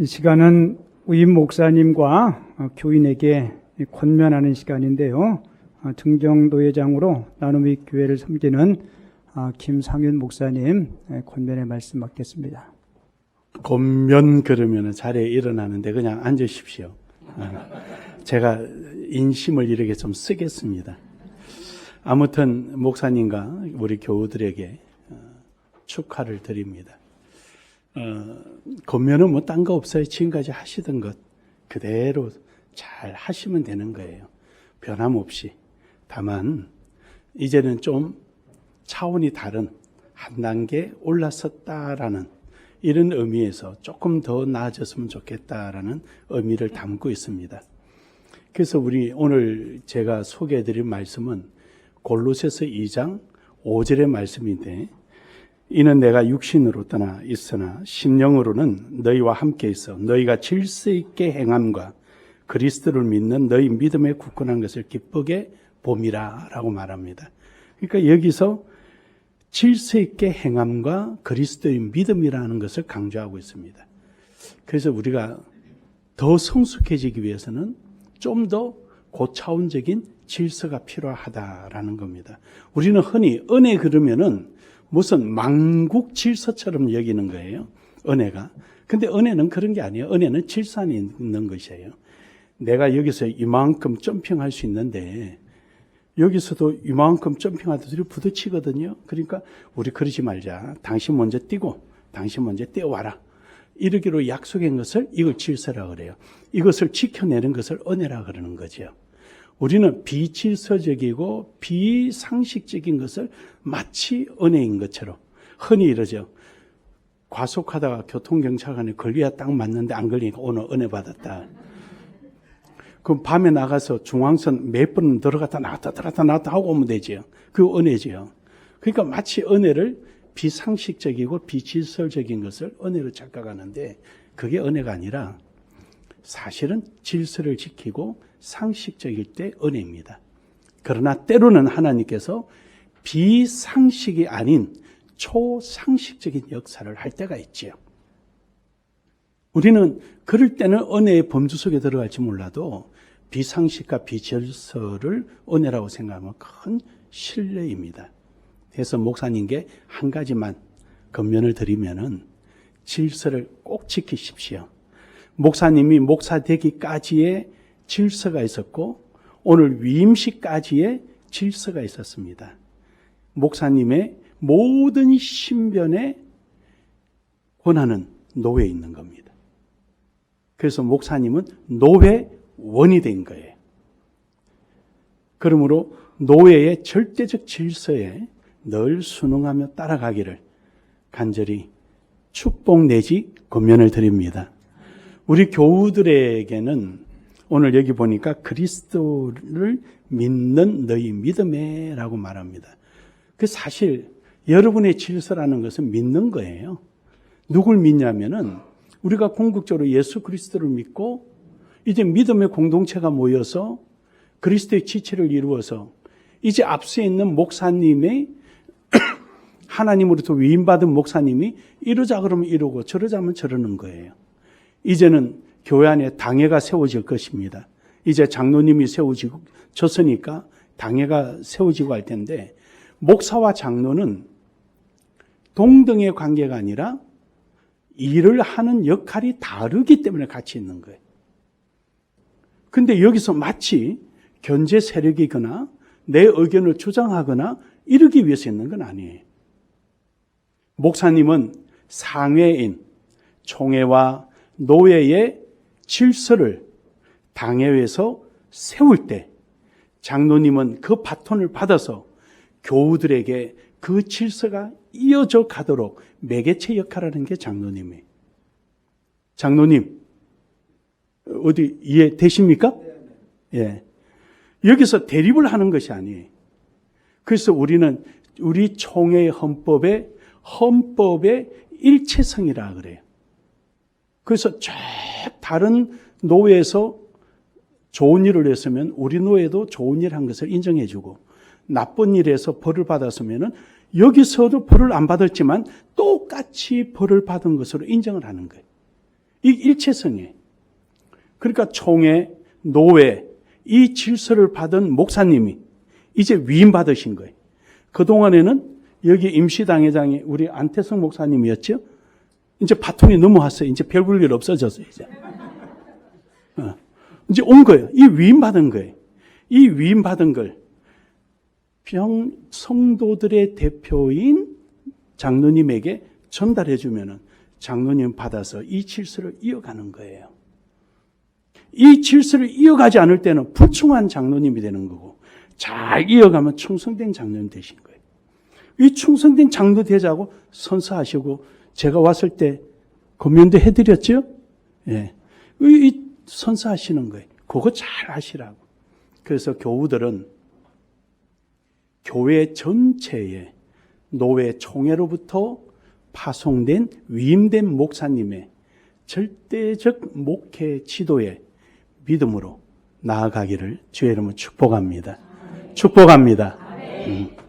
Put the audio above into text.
이 시간은 우임 목사님과 어, 교인에게 이 권면하는 시간인데요. 어, 증정도회장으로 나눔의 교회를 섬기는 어, 김상윤 목사님 예, 권면의 말씀 받겠습니다. 곤면 그러면 자리에 일어나는데 그냥 앉으십시오. 아, 제가 인심을 이렇게 좀 쓰겠습니다. 아무튼 목사님과 우리 교우들에게 어, 축하를 드립니다. 어, 곤면은 뭐 딴 거 없어요. 지금까지 하시던 것 그대로 잘 하시면 되는 거예요. 변함없이. 다만 이제는 좀 차원이 다른 한 단계 올라섰다라는 이런 의미에서 조금 더 나아졌으면 좋겠다라는 의미를 담고 있습니다. 그래서 우리 오늘 제가 소개해드릴 말씀은 골로새서 2장 5절의 말씀인데 이는 내가 육신으로 떠나 있으나 심령으로는 너희와 함께 있어 너희가 질서 있게 행함과 그리스도를 믿는 너희 믿음에 굳건한 것을 기쁘게 봄이라라고 말합니다. 그러니까 여기서 질서 있게 행함과 그리스도의 믿음이라는 것을 강조하고 있습니다. 그래서 우리가 더 성숙해지기 위해서는 좀 더 고차원적인 질서가 필요하다라는 겁니다. 우리는 흔히 은혜 그러면은 무슨 망국 질서처럼 여기는 거예요. 은혜가. 근데 은혜는 그런 게 아니에요. 은혜는 안에 있는 것이에요. 내가 여기서 이만큼 점핑할 수 있는데 여기서도 이만큼 점핑하듯이 부딪히거든요. 그러니까 우리 그러지 말자. 당신 먼저 뛰고 당신 먼저 뛰어와라. 이러기로 약속한 것을 이걸 질서라 그래요. 이것을 지켜내는 것을 은혜라 그러는 거죠. 우리는 비질서적이고 비상식적인 것을 마치 은혜인 것처럼 흔히 이러죠. 과속하다가 교통경찰관에 걸려야 딱 맞는데 안 걸리니까 오늘 은혜 받았다. 그럼 밤에 나가서 중앙선 몇 번 들어갔다 나왔다 들어갔다 나왔다 하고 오면 되지요. 그 은혜지요. 그러니까 마치 은혜를 비상식적이고 비질서적인 것을 은혜로 착각하는데 그게 은혜가 아니라 사실은 질서를 지키고 상식적일 때 은혜입니다. 그러나 때로는 하나님께서 비상식이 아닌 초상식적인 역사를 할 때가 있지요. 우리는 그럴 때는 은혜의 범주 속에 들어갈지 몰라도 비상식과 비질서를 은혜라고 생각하면 큰 신뢰입니다. 그래서 목사님께 한 가지만 건면을 드리면은 질서를 꼭 지키십시오. 목사님이 목사 되기까지의 질서가 있었고 오늘 위임식까지의 질서가 있었습니다. 목사님의 모든 신변의 권한은 노예에 있는 겁니다. 그래서 목사님은 노회원이 된 거예요. 그러므로 노예의 절대적 질서에 늘 순응하며 따라가기를 간절히 축복 내지 권면을 드립니다. 우리 교우들에게는 오늘 여기 보니까 그리스도를 믿는 너희 믿음에 라고 말합니다. 그 사실 여러분의 질서라는 것은 믿는 거예요. 누굴 믿냐면은 우리가 궁극적으로 예수 그리스도를 믿고 이제 믿음의 공동체가 모여서 그리스도의 지체를 이루어서 이제 앞서 있는 목사님의 하나님으로부터 위임받은 목사님이 이러자 그러면 이러고 저러자 면 저러는 거예요. 이제는 교회 안에 당회가 세워질 것입니다. 이제 장로님이 세워지고 졌으니까 당회가 세워지고 할 텐데 목사와 장로는 동등의 관계가 아니라 일을 하는 역할이 다르기 때문에 같이 있는 거예요. 근데 여기서 마치 견제 세력이거나 내 의견을 주장하거나 이러기 위해서 있는 건 아니에요. 목사님은 상회인, 총회와 노예의 질서를 당회에서 세울 때 장로님은 그 바톤을 받아서 교우들에게 그 질서가 이어져 가도록 매개체 역할을 하는 게 장로님이에요. 장로님, 어디 이해 되십니까? 예. 여기서 대립을 하는 것이 아니에요. 그래서 우리는 우리 총회의 헌법에 헌법의 일체성이라 그래요. 그래서 쫙 다른 노예에서 좋은 일을 했으면 우리 노예도 좋은 일 한 것을 인정해주고 나쁜 일에서 벌을 받았으면은 여기서도 벌을 안 받았지만 똑같이 벌을 받은 것으로 인정을 하는 거예요. 이 일체성에. 그러니까 총회, 노회, 이 질서를 받은 목사님이 이제 위임 받으신 거예요. 그동안에는 여기 임시당회장이 우리 안태성 목사님이었죠? 이제 바통이 넘어왔어요. 이제 별 볼 일 없어졌어요, 이제. 어. 이제 온 거예요. 이 위임 받은 거예요. 이 위임 받은 걸 병 성도들의 대표인 장로님에게 전달해 주면은 장로님 받아서 이 질서를 이어가는 거예요. 이 질서를 이어가지 않을 때는 부충한 장로님이 되는 거고 잘 이어가면 충성된 장로님 되신 거예요. 이 충성된 장로 되자고 선서하시고 제가 왔을 때 검연도 해드렸죠? 예. 이, 이 선서하시는 거예요. 그거 잘 하시라고. 그래서 교우들은 교회 전체에 노회 총회로부터 파송된 위임된 목사님의 절대적 목회 지도에 믿음으로 나아가기를 주의 이름으로 축복합니다. 축복합니다. 음.